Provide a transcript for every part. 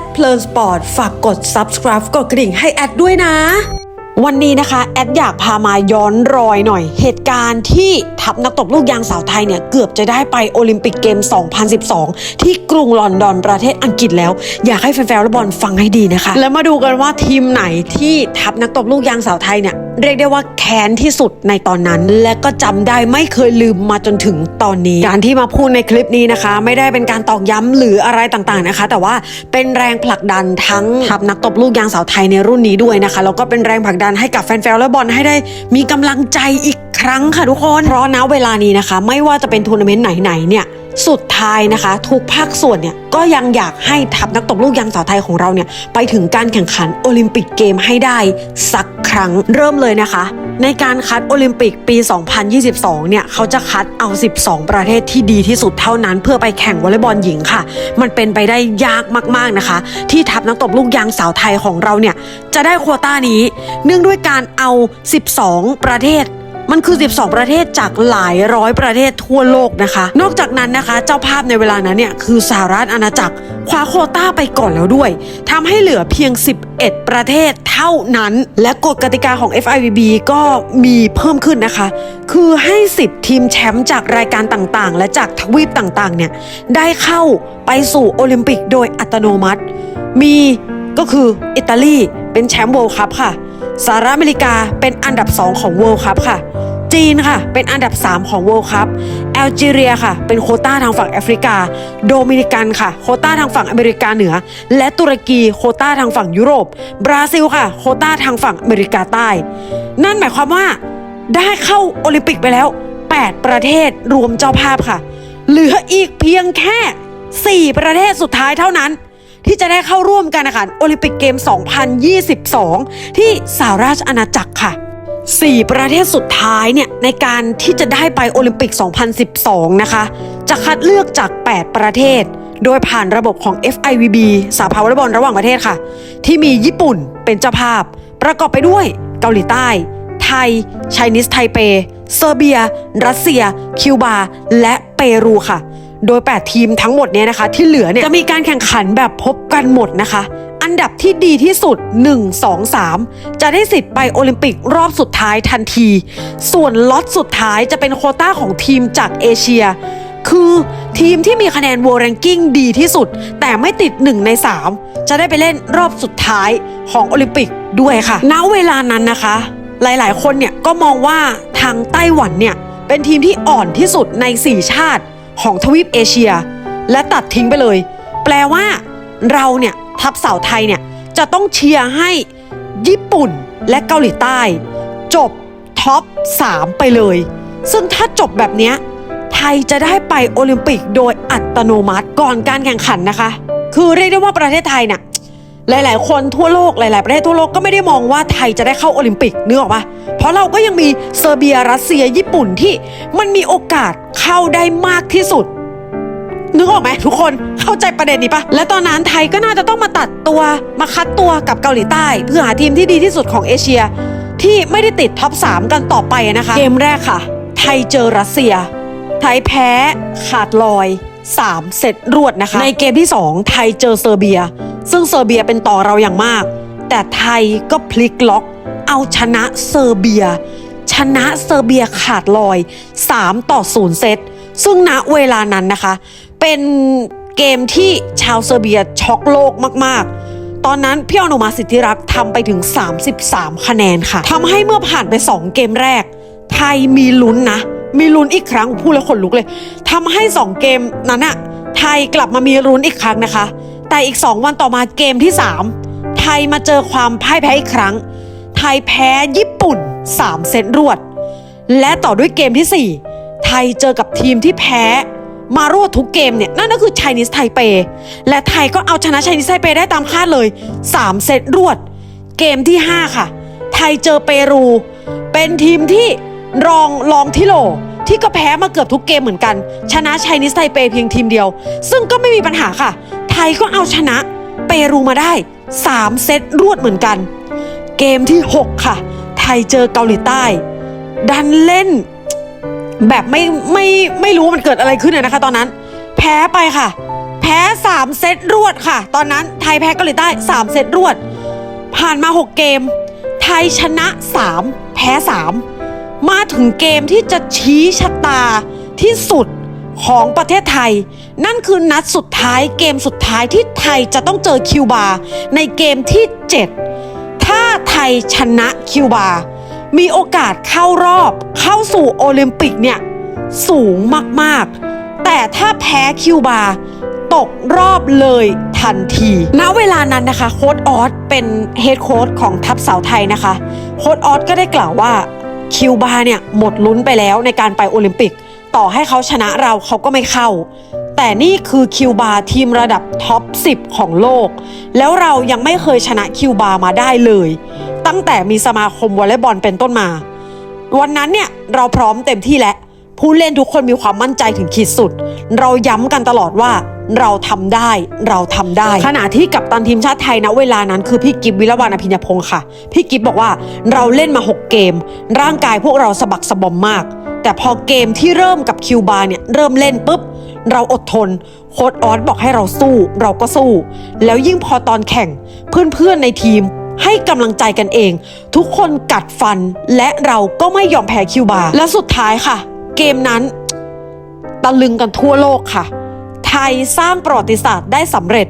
ดเพลินสปอร์ตฝากกด subscribe กดกระดิ่งให้แอดด้วยนะ วันนี้นะคะ แอดอยากพามาย้อนรอยหน่อย เหตุการณ์ที่ทัพนักตบลูกยางสาวไทยเนี่ย เกือบจะได้ไปโอลิมปิกเกม 2012 ที่ รุงลอนดอนประเทศอังกฤษแล้ว อยากให้แฟนๆและบอลฟังให้ดีนะคะ แล้วมาดูกันว่าทีมไหนที่ทัพนักตบลูกยางสาวไทยเนี่ยเรียกได้ว่าแค้นที่สุดในตอนนั้น และก็จำได้ไม่เคยลืมมาจนถึงตอนนี้ การที่มาพูดในคลิปนี้นะคะ ไม่ได้เป็นการตอกย้ำหรืออะไรต่างๆนะคะ แต่ว่าเป็นแรงผลักดันทั้งทัพนักตบลูกยางสาวไทยในรุ่นนี้ด้วยนะคะแล้วก็เป็นแรงผลักดันให้กับแฟนๆและบอลให้ได้มีกำลังใจอีกครั้งค่ะทุกคนเพราะณเวลานี้นะคะ ไม่ว่าจะเป็นทัวร์นาเมนต์ไหนๆเนี่ย สุดท้ายนะคะ ทุกภาคส่วนเนี่ยก็ยังอยากให้ทัพนักตบลูกยางสาวไทยของเราเนี่ยไปถึงการแข่งขันโอลิมปิกเกมให้ได้สักครั้งเริ่มเลยนะคะ ในการคัดโอลิมปิกปี 2022 เนี่ยเขาจะคัดเอา 12 ประเทศที่ดีที่สุดเท่านั้นเพื่อไปแข่งวอลเลย์บอลหญิงค่ะ มันเป็นไปได้ยากมากๆนะคะ ที่ทัพนักตบลูกยางสาวไทยของเราเนี่ยจะได้โควต้านี้ เนื่องด้วยการเอา 12 ประเทศ มันคือ 12 ประเทศจากหลายร้อยประเทศทั่วโลกนะคะ นอกจากนั้นนะคะ เจ้าภาพในเวลานั้นเนี่ยคือสหรัฐอาณาจักรคว้าโคต้าไปก่อนแล้วด้วยทำให้เหลือเพียง 11 ประเทศเท่านั้น และกฎกติกาของ FIVB ก็มีเพิ่มขึ้นนะคะ คือให้ 10 ทีมแชมป์จากรายการต่างๆ และจากทวีปต่างๆเนี่ยได้เข้าไปสู่โอลิมปิกโดยอัตโนมัติ มีก็คืออิตาลีเป็นแชมป์เวิลด์คัพค่ะ สหรัฐอเมริกาเป็นอันดับ 2 ของ World Cup ค่ะ จีนค่ะเป็นอันดับ 3 ของ World Cup แอลจีเรียค่ะ เป็นโคต้าทางฝั่งแอฟริกา โดมินิกันค่ะ โคต้าทางฝั่งอเมริกาเหนือ และตุรกีโคต้าทางฝั่งยุโรป บราซิลค่ะ โคต้าทางฝั่งอเมริกาใต้ นั่นหมายความว่าได้เข้าโอลิมปิกไปแล้ว 8 ประเทศรวมเจ้าภาพค่ะ เหลืออีกเพียงแค่ 4 ประเทศสุดท้ายเท่านั้น ที่จะได้เข้าร่วมการแข่งขันโอลิมปิกเกม 2022 ที่สหราชอาณาจักรค่ะ4ประเทศสุดท้ายเนี่ยในการที่จะได้ไปโอลิมปิก 2012 นะคะ จะคัดเลือกจาก 8 ประเทศ โดยผ่านระบบของ FIVB สหภาวอลเลย์บอลระหว่างประเทศค่ะ ที่มีญี่ปุ่นเป็นเจ้าภาพ ประกอบไปด้วยเกาหลีใต้ ไทยไชนีสไทเป เซอร์เบีย รัสเซีย คิวบา และเปรูค่ะ โดย 8 ทีมทั้งหมดเนี่ยนะคะ ที่เหลือเนี่ยจะมีการแข่งขันแบบพบกันหมดนะคะ อันดับที่ดีที่สุด 1 2 3 จะได้สิทธิ์ไปโอลิมปิกรอบสุดท้ายทันที ส่วนล็อตสุดท้ายจะเป็นโคต้าของทีมจากเอเชีย คือทีมที่มีคะแนน World Ranking ดีที่สุด แต่ไม่ติด 1 ใน 3 จะได้ไปเล่นรอบสุดท้ายของโอลิมปิกด้วยค่ะณเวลานั้นนะคะ หลายๆ คนเนี่ยก็มองว่าทางไต้หวันเนี่ยเป็นทีมที่อ่อนที่สุดใน 4 ชาติ ของทวีปเอเชีย และตัดทิ้งไปเลย แปลว่า เราเนี่ยทัพสาวไทยเนี่ยจะต้องเชียร์ให้ญี่ปุ่นและเกาหลีใต้ จบท็อป 3 ไปเลย ซึ่งถ้าจบแบบนี้ไทยจะได้ไปโอลิมปิกโดยอัตโนมัติก่อนการแข่งขันนะคะ คือเรียกได้ว่าประเทศไทยเนี่ย หลาย ๆ คนทั่วโลกหลาย ๆ ประเทศทั่วโลกก็ไม่ได้มองว่าไทยจะได้เข้าโอลิมปิกเนึกออกปะเพราะเราก็ยังมีเซอร์เบียรัสเซียญี่ปุ่นที่มันมีโอกาสเข้าได้มากที่สุดนึกออกไหมทุกคนเข้าใจประเด็นนี้ปะและตอนนั้นไทยก็น่าจะต้องมาตัดตัวมาคัดตัวกับเกาหลีใต้ เพื่อหาทีมที่ดีที่สุดของเอเชีย ที่ไม่ได้ติดท็อป 3 กันต่อไปนะคะ เกมแรกค่ะ ไทยเจอรัสเซีย ไทยแพ้ขาดลอย 3 เซตรวดนะคะ ในเกมที่ 2 ไทยเจอเซอร์เบีย ซึ่งเซอร์เบียเป็นต่อเราอย่างมาก แต่ไทยก็พลิกล็อก เอาชนะเซอร์เบีย ชนะเซอร์เบียขาดลอย 3 ต่อ 0 เซต ซึ่งณเวลานั้นนะคะ เป็นเกมที่ชาวเซอร์เบียช็อกโลกมาก ๆตอนนั้นพี่อนุมาสิทธิรักษ์ทำไปถึง 33 คะแนนค่ะทำให้เมื่อผ่านไป 2 เกมแรก ไทยมีลุ้นนะ มีลุ้นอีกครั้งพูดแล้วขนลุกเลยทำให้ 2 เกมนั้นอะไทยกลับมามีลุ้นอีกครั้งนะคะ แต่อีก 2 วันต่อมาเกมที่ 3 ไทยมาเจอความพ่ายแพ้อีกครั้ง ไทยแพ้ญี่ปุ่น 3 เซตรวด และต่อด้วยเกมที่ 4 ไทยเจอกับทีมที่แพ้มารวดทุกเกมเนี่ย นั่นก็คือ Chinese Taipei และไทยก็เอาชนะ Chinese Taipei ได้ตามคาดเลย 3 เซตรวด เกมที่ 5 ค่ะ ไทยเจอเปรู เป็นทีมที่รองรองที่โหลที่ก็แพ้มาเกือบทุกเกมเหมือนกัน ชนะ Chinese Taipei เพียงทีมเดียว ซึ่งก็ไม่มีปัญหาค่ะ ไทยก็เอาชนะเปรูมาได้ 3 เซตรวดเหมือนกัน เกมที่ 6 ค่ะ ไทยเจอเกาหลีใต้ ดันเล่น แบบไม่ไม่ไม่รู้ว่ามันเกิดอะไรขึ้นเลยนะคะ ตอนนั้น แพ้ไปค่ะแแพ้ 3 เซตรวดค่ะ ตอนนั้นไทยแพ้เกาหลีใต้ 3 เซตรวด ผ่านมา 6 เกม ไทยชนะ 3 แพ้ 3 มาถึงเกมที่จะชี้ชะตาที่สุด ของประเทศไทย นั่นคือนัดสุดท้ายเกมสุดท้ายที่ไทยจะต้องเจอคิวบาในเกมที่ 7 ถ้าไทยชนะคิวบา มีโอกาสเข้ารอบเข้าสู่โอลิมปิกเนี่ยสูงมากๆ แต่ถ้าแพ้คิวบาตกรอบเลยทันที ณ เวลานั้นนะคะโค้ดออสเป็นเฮดโค้ดของทัพสาวไทยนะคะ โค้ดออสก็ได้กล่าวว่าคิวบาเนี่ยหมดลุ้นไปแล้วในการไปโอลิมปิก ต่อให้เขาชนะเราเขาก็ไม่เข้า แต่นี่คือคิวบาทีมระดับท็อป 10 ของโลก แล้วเรายังไม่เคยชนะคิวบามาได้เลย ตั้งแต่มีสมาคมวอลเลย์บอลเป็นต้นมา วันนั้นเนี่ยเราพร้อมเต็มที่แล้วผู้เล่นทุกคนมีความมั่นใจถึงขีดสุด เราย้ำกันตลอดว่า เราทำได้เราทำได้ ขณะที่กัปตันทีมชาติไทยนะเวลานั้นคือพี่กิฟวิรวรรณอภิญญพงศ์ค่ะ พี่กิฟบอกว่าเราเล่นมา 6 เกม ร่างกายพวกเราสะบักสะบอมมาก แต่พอเกมที่เริ่มกับคิวบาเนี่ยเริ่มเล่นปุ๊บ เราอดทน โค้ดออสบอกให้เราสู้ เราก็สู้ แล้วยิ่งพอตอนแข่งเพื่อนๆในทีมให้กำลังใจกันเอง ทุกคนกัดฟันและเราก็ไม่ยอมแพ้คิวบาและสุดท้ายค่ะ เกมนั้นตะลึงกันทั่วโลกค่ะ ยสร้างประวัติศาสตร์ได้สำเร็จ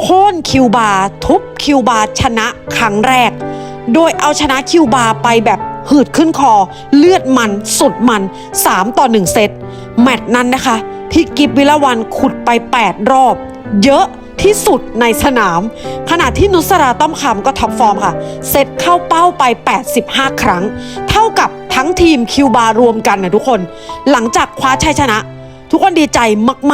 โค่นคิวบาทุบคิวบาชนะครั้งแรก โดยเอาชนะคิวบาไปแบบหืดขึ้นคอ เลือดมันสุดมัน 3 ต่อ 1 เซต แมตช์นั้นนะคะ พี่กิฟวิลาวันขุดไป 8 รอบ เยอะที่สุดในสนาม ขณะที่นุสราต้อมคำก็ท็อปฟอร์มค่ะ เซตเข้าเป้าไป 85 ครั้ง เท่ากับทั้งทีมคิวบารวมกันนะทุกคน หลังจากคว้าชัยชนะ ทุกคนดีใจ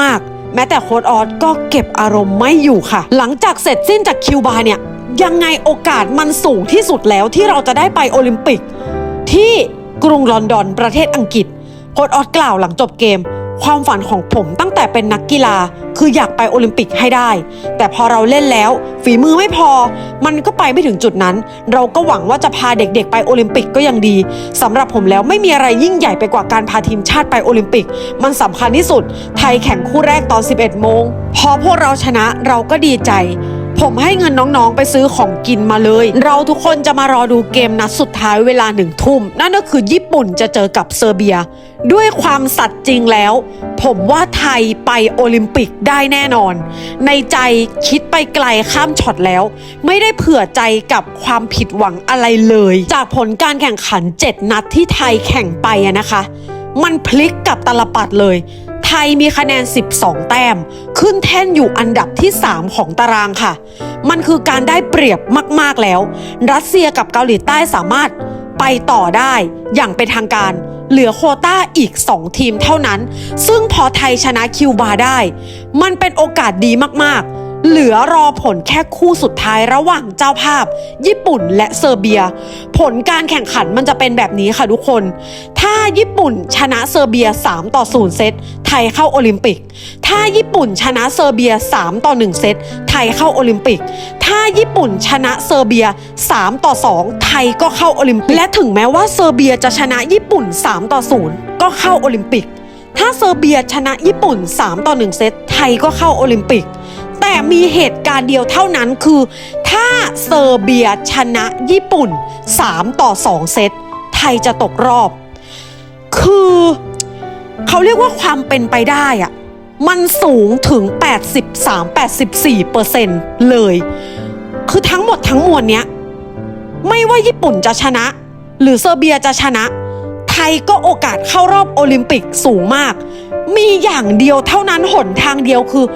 มาก แม้แต่โค้ดออสก็เก็บอารมณ์ไม่อยู่ค่ะ หลังจากเสร็จสิ้นจากคิวบาเนี่ยยังไงโอกาสมันสูงที่สุดแล้วที่เราจะได้ไปโอลิมปิก ที่กรุงลอนดอนประเทศอังกฤษโค้ดออสกล่าวหลังจบเกม ความฝันของผมตั้งแต่เป็นนักกีฬาคืออยากไปโอลิมปิกให้ได้ แต่พอเราเล่นแล้ว ฝีมือไม่พอ มันก็ไปไม่ถึงจุดนั้น เราก็หวังว่าจะพาเด็กๆ ไปโอลิมปิกก็ยังดีสำหรับผมแล้วไม่มีอะไรยิ่งใหญ่ไปกว่าการพาทีมชาติไปโอลิมปิก มันสำคัญที่สุด ไทยแข่งคู่แรกตอน 11 โมง พอพวกเราชนะเราก็ดีใจ ผมให้เงินน้องๆ ไปซื้อของกินมาเลย เราทุกคนจะมารอดูเกมนัดสุดท้ายเวลาหนึ่งทุ่ม นั่นก็คือญี่ปุ่นจะเจอกับเซอร์เบีย ด้วยความสัตย์จริงแล้ว ผมว่าไทยไปโอลิมปิกได้แน่นอน ในใจคิดไปไกลข้ามช็อตแล้ว ไม่ได้เผื่อใจกับความผิดหวังอะไรเลย จากผลการแข่งขัน 7 นัดที่ไทยแข่งไปนะคะ มันพลิกกับตลปัดเลย ยมีคะแนน 12 แต้ม ขึ้นแท่นอยู่อันดับที่ 3 ของตารางค่ะ มันคือการได้เปรียบมากๆแล้ว รัสเซียกับเกาหลีใต้สามารถไปต่อได้อย่างเป็นทางการ เหลือโคต้าอีก 2 ทีมเท่านั้น ซึ่งพอไทยชนะคิวบาได้ มันเป็นโอกาสดีมากๆ เหลือรอผลแค่คู่สุดท้ายระหว่างเจ้าภาพ ญี่ปุ่นและเซอร์เบีย ผลการแข่งขันมันจะเป็นแบบนี้ค่ะทุกคน ถ้าญี่ปุ่นชนะเซอร์เบีย 3 ต่อ 0 เซตไทยเข้าโอลิมปิก ถ้าญี่ปุ่นชนะเซอร์เบีย 3 ต่อ 1 เซตไทยเข้าโอลิมปิก ถ้าญี่ปุ่นชนะเซอร์เบีย 3 ต่อ 2 ไทยก็เข้าโอลิมปิก และถึงแม้ว่าเซอร์เบียจะชนะญี่ปุ่น 3 ต่อ 0 ก็เข้าโอลิมปิก ถ้าเซอร์เบียชนะญี่ปุ่น 3 ต่อ 1 เซตไทยก็เข้าโอลิมปิก แต่มีเหตุการณ์เดียวเท่านั้นคือ ถ้าเซอร์เบียชนะญี่ปุ่น 3 ต่อ 2 เซต ไทยจะตกรอบ คือเขาเรียกว่าความเป็นไปได้อะมันสูงถึง 83-84เปอร์เซ็นต์เลย คือทั้งหมดทั้งมวลเนี้ย ไม่ว่าญี่ปุ่นจะชนะ หรือเซอร์เบียจะชนะ ไทยก็โอกาสเข้ารอบโอลิมปิกสูงมาก มีอย่างเดียวเท่านั้นหนทางเดียวคือ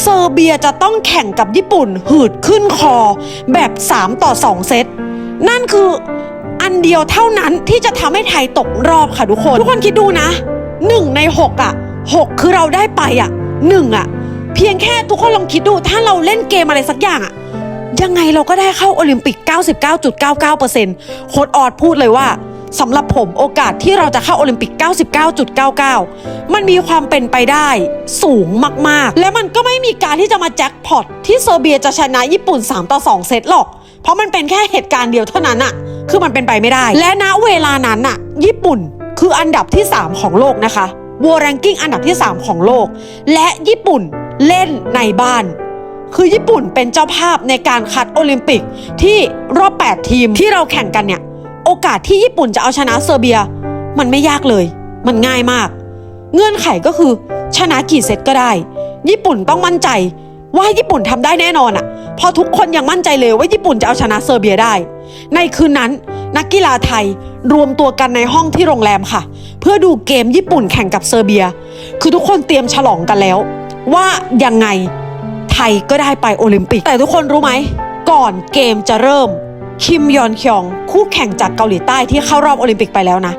เซอร์เบียจะต้องแข่งกับญี่ปุ่นหืดขึ้นคอ แบบ 3 ต่อ 2 เซต นั่นคืออันเดียวเท่านั้นที่จะทำให้ไทยตกรอบค่ะทุกคน ทุกคนคิดดูนะหนึ่งใน 6อะ 6 คือเราได้ไปอะหนึ่งอะ เพียงแค่ทุกคนลองคิดดูถ้าเราเล่นเกมอะไรสักอย่างอะยังไงเราก็ได้เข้าโอลิมปิก 99.99%โค้ดออดพูดเลยว่า สำหรับผมโอกาสที่เราจะเข้าโอลิมปิก 99.99 มันมีความเป็นไปได้สูงมากๆ และมันก็ไม่มีการที่จะมาแจ็คพอตที่เซอร์เบียจะชนะญี่ปุ่น 3 ต่อ 2 เซตหรอก เพราะมันเป็นแค่เหตุการณ์เดียวเท่านั้นอะคือมันเป็นไปไม่ได้ และณเวลานั้นอะญี่ปุ่นคืออันดับที่ 3 ของโลกนะคะ World Ranking อันดับที่ 3 ของโลก และญี่ปุ่นเล่นในบ้าน คือญี่ปุ่นเป็นเจ้าภาพในการคัดโอลิมปิกที่รอบ 8 ทีมที่เราแข่งกันเนี่ย โอกาสที่ญี่ปุ่นจะเอาชนะเซอร์เบีย มันไม่ยากเลย มันง่ายมาก เงื่อนไขก็คือ ชนะกี่เซตก็ได้ ญี่ปุ่นต้องมั่นใจ ว่าญี่ปุ่นทำได้แน่นอนอะ่ะเพอทุกคนยังมั่นใจเลยว่าญี่ปุ่นจะเอาชนะเซอร์เบียได้ ในคืนนั้น นักกีฬาไทยรวมตัวกันในห้องที่โรงแรมค่ะ เพื่อดูเกมญี่ปุ่นแข่งกับเซอร์เบีย คือทุกคนเตรียมฉลองกันแล้ว ว่ายังไงไทยก็ได้ไปโอลิมปิก แต่ทุกคนรู้ไหมก่อนเกมจะเริ่ม คิมยอนคยองคู่แข่งจากเกาหลีใต้ที่เข้ารอบโอลิมปิกไปแล้วนะ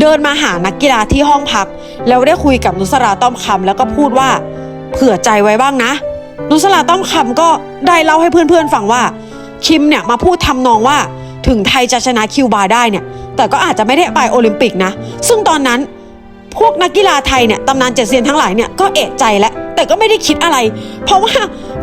เดินมาหานักกีฬาที่ห้องพัก แล้วได้คุยกับนุสราต้อมคำแล้วก็พูดว่า เผื่อใจไว้บ้างนะ นุสราต้อมคำก็ได้เล่าให้เพื่อนๆฟังว่า คิมเนี่ยมาพูดทำนองว่า ถึงไทยจะชนะคิวบาได้เนี่ย แต่ก็อาจจะไม่ได้ไปโอลิมปิกนะ ซึ่งตอนนั้นพวกนักกีฬาไทยเนี่ยตำนานเจ็ดเซียนทั้งหลายเนี่ยก็เอะใจแล้ว แต่ก็ไม่ได้คิดอะไร เพราะว่า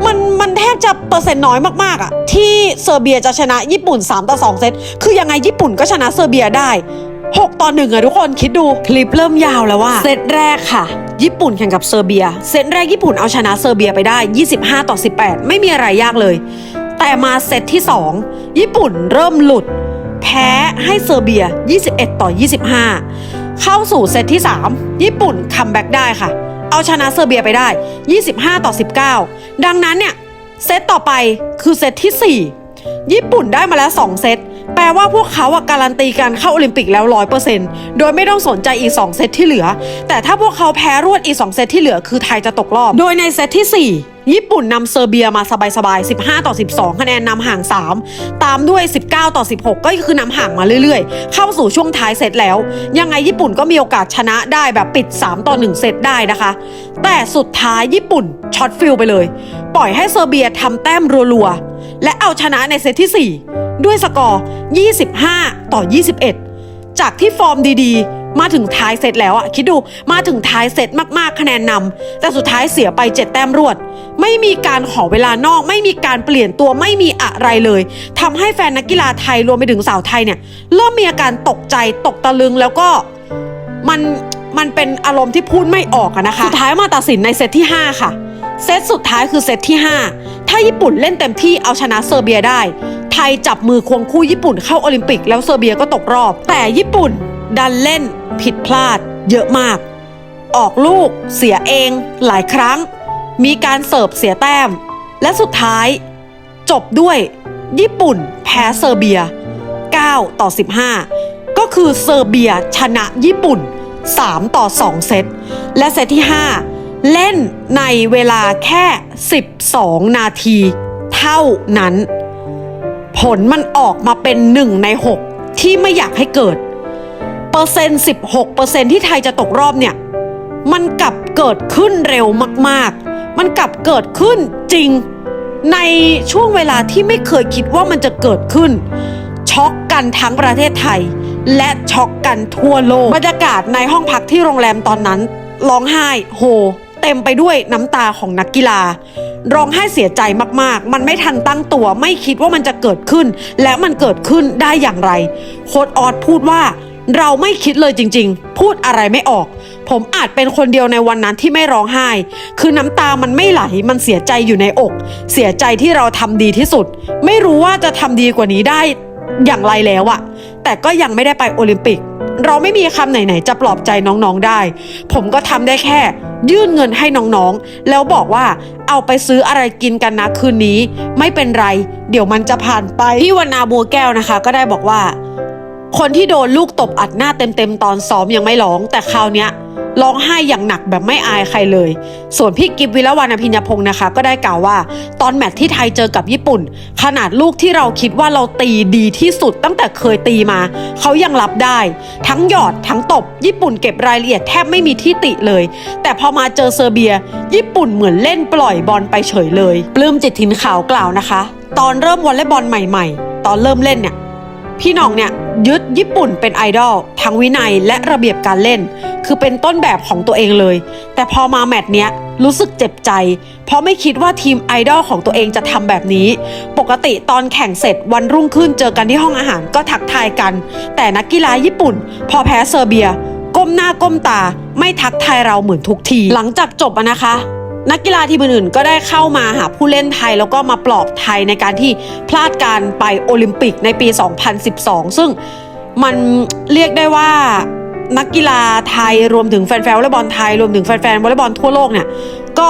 มันมันแทบจะเปอร์เซ็นต์น้อยมากๆอะที่เซอร์เบียจะชนะญี่ปุ่น 3 ต่อ 2 เซตคือยังไงญี่ปุ่นก็ชนะเซอร์เบียได้ 6 ต่อ1อะทุกคนคิดดูคลิปเริ่มยาวแล้วว่าเซตแรกค่ะญี่ปุ่นแข่งกับเซอร์เบีย เซตแรกญี่ปุ่นเอาชนะเซอร์เบียไปได้ 25 ต่อ 18 ไม่มีอะไรยากเลย แต่มาเซตที่ 2 ญี่ปุ่นเริ่มหลุด แพ้ให้เซอร์เบีย 21 ต่อ 25 เข้าสู่เซตที่ 3 ญี่ปุ่นคัมแบ็กได้ค่ะ เอาชนะเซอร์เบียไปได้ 25 ต่อ 19 ดังนั้นเนี่ย เซตต่อไปคือเซตที่ 4 ญี่ปุ่นได้มาแล้ว 2 เซต แปลว่าพวกเขาอะการันตีการเข้าโอลิมปิกแล้ว100%โดยไม่ต้องสนใจอีก 2 เซตที่เหลือ แต่ถ้าพวกเขาแพ้รวดอีก 2 เซตที่เหลือคือไทยจะตกรอบ โดยในเซตที่ 4ญี่ปุ่นนำเซอร์เบียมาสบายๆ 15 ต่อ 12 คะแนนนำห่าง 3 ตามด้วย 19 ต่อ 16 ก็คือนำห่างมาเรื่อยๆ เข้าสู่ช่วงท้ายเซตแล้ว ยังไงญี่ปุ่นก็มีโอกาสชนะได้แบบปิด 3 ต่อ 1 เซตได้นะคะ แต่สุดท้ายญี่ปุ่นช็อตฟิลไปเลย ปล่อยให้เซอร์เบียทำแต้มรัวๆ และเอาชนะในเซตที่ 4 ด้วยสกอร์ 25 ต่อ 21 จากที่ฟอร์มดีๆ มาถึงท้ายเซตแล้วอะคิดดูมาถึงท้ายเซตมากๆ คะแนนนำแต่สุดท้ายเสียไป 7 แต้มรวด ไม่มีการขอเวลานอก ไม่มีการเปลี่ยนตัวไม่มีอะไรเลยทำให้แฟนนักกีฬาไทยรวมไปถึงสาวไทยเนี่ยเริ่มมีอาการตกใจตกตะลึงแล้วก็มันมันเป็นอารมณ์ที่พูดไม่ออกอะนะคะ สุดท้ายมาตัดสินในเซตที่ 5 ค่ะ เซตสุดท้ายคือเซตที่ 5 ถ้าญี่ปุ่นเล่นเต็มที่เอาชนะเซอร์เบียได้ ทยจับมือควงคู่ญี่ปุ่นเข้าโอลิมปิก แล้วเซอร์เบียก็ตกรอบ แต่ญี่ปุ่นดันเล่นผิดพลาด เยอะมาก ออกลูกเสียเองหลายครั้ง มีการเสิร์ฟเสียแต้ม และสุดท้าย จบด้วย ญี่ปุ่นแพ้เซอร์เบีย 9 ต่อ 15 ก็คือเซอร์เบียชนะญี่ปุ่น 3 ต่อ 2 เซต และเซตที่ 5 เล่นในเวลาแค่ 12 นาที เท่านั้น ผลมันออกมาเป็น1ใน 6 ที่ไม่อยากให้เกิด เปอร์เซ็นต์16เปอร์เซ็นต์ที่ไทยจะตกรอบเนี่ย มันกลับเกิดขึ้นเร็วมาก ๆ มันกลับเกิดขึ้นจริง ในช่วงเวลาที่ไม่เคยคิดว่ามันจะเกิดขึ้น ช็อกกันทั้งประเทศไทย และช็อกกันทั่วโลกบรรยากาศในห้องพักที่โรงแรมตอนนั้นร้องไห้โฮ ต็มไปด้วยน้ำตาของนักกีฬา ร้องไห้เสียใจมากๆ มันไม่ทันตั้งตัว ไม่คิดว่ามันจะเกิดขึ้น และมันเกิดขึ้นได้อย่างไร โค้ดออดพูดว่าเราไม่คิดเลยจริง ๆ พูดอะไรไม่ออก ผมอาจเป็นคนเดียวในวันนั้นที่ไม่ร้องไห้ คือน้ำตามันไม่ไหล มันเสียใจอยู่ในอก เสียใจที่เราทำดีที่สุด ไม่รู้ว่าจะทำดีกว่านี้ได้อย่างไรแล้วอะแต่ก็ยังไม่ได้ไปโอลิมปิก เราไม่มีคำไหนๆจะปลอบใจน้องๆได้ ผมก็ทำได้แค่ ยื่นเงินให้น้องๆ แล้วบอกว่าเอาไปซื้ออะไรกินกันนะคืนนี้ ไม่เป็นไร เดี๋ยวมันจะผ่านไปพี่วรรณาบัวแก้วนะคะ ก็ได้บอกว่า คนที่โดนลูกตบอัดหน้าเต็มๆตอนซ้อมยังไม่ร้อง แต่คราวเนี้ยร้องไห้อย่างหนักแบบไม่อายใครเลย ส่วนพี่กิฟวิลวรรณพิญญพงศ์นะคะ ก็ได้กล่าวว่า ตอนแมตช์ที่ไทยเจอกับญี่ปุ่น ขนาดลูกที่เราคิดว่าเราตีดีที่สุดตั้งแต่เคยตีมา เขายังรับได้ ทั้งหยอดทั้งตบ ญี่ปุ่นเก็บรายละเอียดแทบไม่มีที่ติเลย แต่พอมาเจอเซอร์เบีย ญี่ปุ่นเหมือนเล่นปล่อยบอลไปเฉยเลย ปลื้มจิตถินขาวกล่าวนะคะ ตอนเริ่มวอลเลย์บอลใหม่ ๆ ตอนเริ่มเล่นเนี่ย พี่น้องเนี่ยยึดญี่ปุ่นเป็นไอดอลทั้งวินัยและระเบียบการเล่น คือเป็นต้นแบบของตัวเองเลย แต่พอมาแมตช์เนี้ยรู้สึกเจ็บใจ เพราะไม่คิดว่าทีมไอดอลของตัวเองจะทำแบบนี้ ปกติตอนแข่งเสร็จวันรุ่งขึ้นเจอกันที่ห้องอาหารก็ทักทายกัน แต่นักกีฬาญี่ปุ่น พอแพ้เซอร์เบีย ก้มหน้าก้มตา ไม่ทักทายเราเหมือนทุกที หลังจากจบอะนะคะ นักกีฬาทีมอื่นๆก็ได้เข้ามาหาผู้เล่นไทยแล้วก็มาปลอบไทยในการที่พลาดการไปโอลิมปิกในปี 2012 ซึ่งมันเรียกได้ว่านักกีฬาไทยรวมถึงแฟนๆวอลเลย์บอลไทยรวมถึงแฟนๆวอลเลย์บอลทั่วโลกเนี่ยก็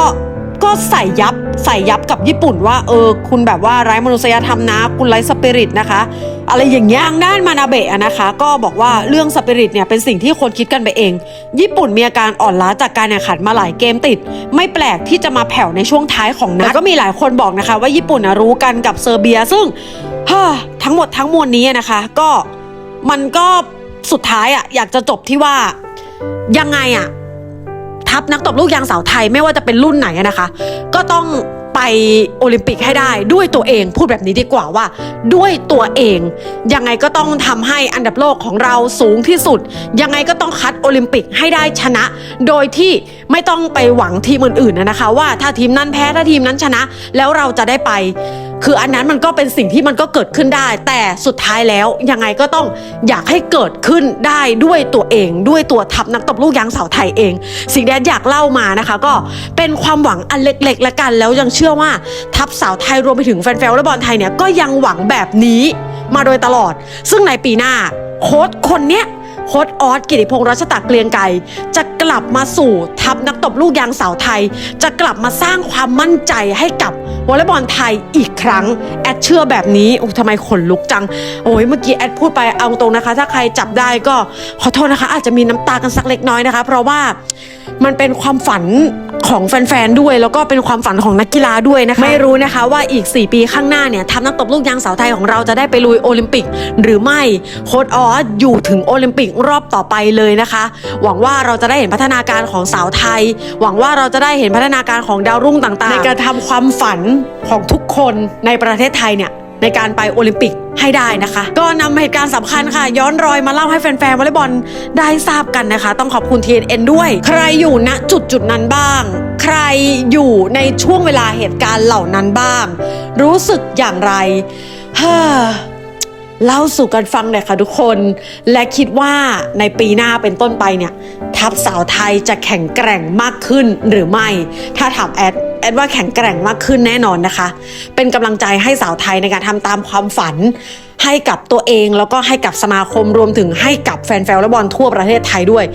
ก็ใส่ยับใส่ยับกับญี่ปุ่นว่าเออคุณแบบว่าไร้มนุษยธรรมนะ คุณไร้สปิริตนะคะ อะไรอย่างเงี้ยด้านมานาเบะนะคะ ก็บอกว่าเรื่องสปิริตเนี่ยเป็นสิ่งที่คนคิดกันไปเอง ญี่ปุ่นมีอาการอ่อนล้าจากการแข่งขันมาหลายเกมติด ไม่แปลกที่จะมาแผ่วในช่วงท้ายของนัดแต่ก็มีหลายคนบอกนะคะ ว่าญี่ปุ่นรู้กันกับเซอร์เบีย ซึ่งทั้งหมดทั้งมวลนี้นะคะ ก็มันก็สุดท้ายอะอยากจะจบที่ว่ายังไงอะทัพนักตบลูกยางสาวไทยไม่ว่าจะเป็นรุ่นไหนนะคะ ก็ต้อง ไปโอลิมปิกให้ได้ด้วยตัวเองพูดแบบนี้ดีกว่าว่า ด้วยตัวเอง ยังไงก็ต้องทำให้อันดับโลกของเราสูงที่สุด ยังไงก็ต้องคัดโอลิมปิกให้ได้ชนะ โดยที่ไม่ต้องไปหวังทีมอื่นๆนะนะคะ ว่าถ้าทีมนั้นแพ้ถ้าทีมนั้นชนะ แล้วเราจะได้ไป คืออันนั้นมันก็เป็นสิ่งที่มันก็เกิดขึ้นได้ แต่สุดท้ายแล้วยังไงก็ต้องอยากให้เกิดขึ้นได้ด้วยตัวเอง ด้วยตัวทัพนักตบลูกยางสาวไทยเอง สิ่งที่แดนอยากเล่ามานะคะ ก็เป็นความหวังอันเล็กๆละกัน แล้วยังเชื่อว่าทัพสาวไทยรวมไปถึงแฟนๆวอลเลย์บอลไทยเนี่ยก็ยังหวังแบบนี้มาโดยตลอด ซึ่งในปีหน้าโค้ชคนเนี้ยโค้ชออสกิติพงษ์รัชตะเกรียงไกรจะกลับมาสู่ทัพนักตบลูกยางสาวไทย จะกลับมาสร้างความมั่นใจให้กับ วอลเลย์บอลไทยอีกครั้ง แอดเชื่อแบบนี้โอ้ทำไมขนลุกจัง โอ้ยเมื่อกี้แอดพูดไปเอาตรงนะคะ ถ้าใครจับได้ก็ขอโทษนะคะ อาจจะมีน้ำตากันสักเล็กน้อยนะคะ เพราะว่ามันเป็นความฝัน ของแฟนๆด้วย แล้วก็เป็นความฝันของนักกีฬาด้วยนะคะไม่รู้นะคะว่าอีก 4 ปีข้างหน้าเนี่ยทัพนักตบลูกยางสาวไทยของเราจะได้ไปลุยโอลิมปิก หรือไม่โค้ดออสอยู่ถึงโอลิมปิกรอบต่อไปเลยนะคะ หวังว่าเราจะได้เห็นพัฒนาการของสาวไทย หวังว่าเราจะได้เห็นพัฒนาการของดาวรุ่งต่างๆ ในการทำความฝันของทุกคนในประเทศไทยเนี่ย ในการไปโอลิมปิกให้ได้นะคะ ก็นำเหตุการณ์สำคัญค่ะ ย้อนรอยมาเล่าให้แฟนๆวอลเลย์บอลได้ทราบกันนะคะ ต้องขอบคุณ TNN ด้วย ใครอยู่ณจุดจุดนั้นบ้าง ใครอยู่ในช่วงเวลาเหตุการณ์เหล่านั้นบ้าง รู้สึกอย่างไรเฮ้อ เล่าสู่กันฟังหน่อยค่ะทุกคน และคิดว่าในปีหน้าเป็นต้นไปเนี่ย ทัพสาวไทยจะแข็งแกร่งมากขึ้นหรือไม่ ถ้าถามแอดแอดว่าแข็งแกร่งมากขึ้นแน่นอนนะคะ เป็นกำลังใจให้สาวไทยในการทำตามความฝัน ให้กับตัวเองแล้วก็ให้กับสมาคมรวมถึงให้กับแฟนๆวอลเลย์บอลทั่วประเทศไทยด้วย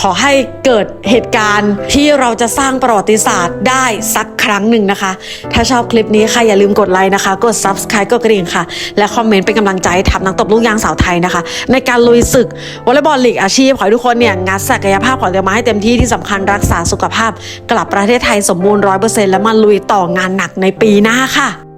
ขอให้เกิดเหตุการณ์ที่เราจะสร้างประวัติศาสตร์ได้สักครั้งหนึ่งนะคะ ถ้าชอบคลิปนี้ค่ะอย่าลืมกดไลค์นะคะ กด subscribe กดกระดิ่งค่ะ และคอมเมนต์เป็นกำลังใจทัพนักตบลูกยางสาวไทยนะคะ ในการลุยศึกวอลเลย์บอลลีกอาชีพขอให้ทุกคนเนี่ยงัดศักยภาพของตัวเองมาให้เต็มที่ที่สำคัญรักษาสุขภาพ กลับประเทศไทยสมบูรณ์ร้อยเปอร์เซ็นต์แล้วมาลุยต่องานหนักในปีหน้าค่ะ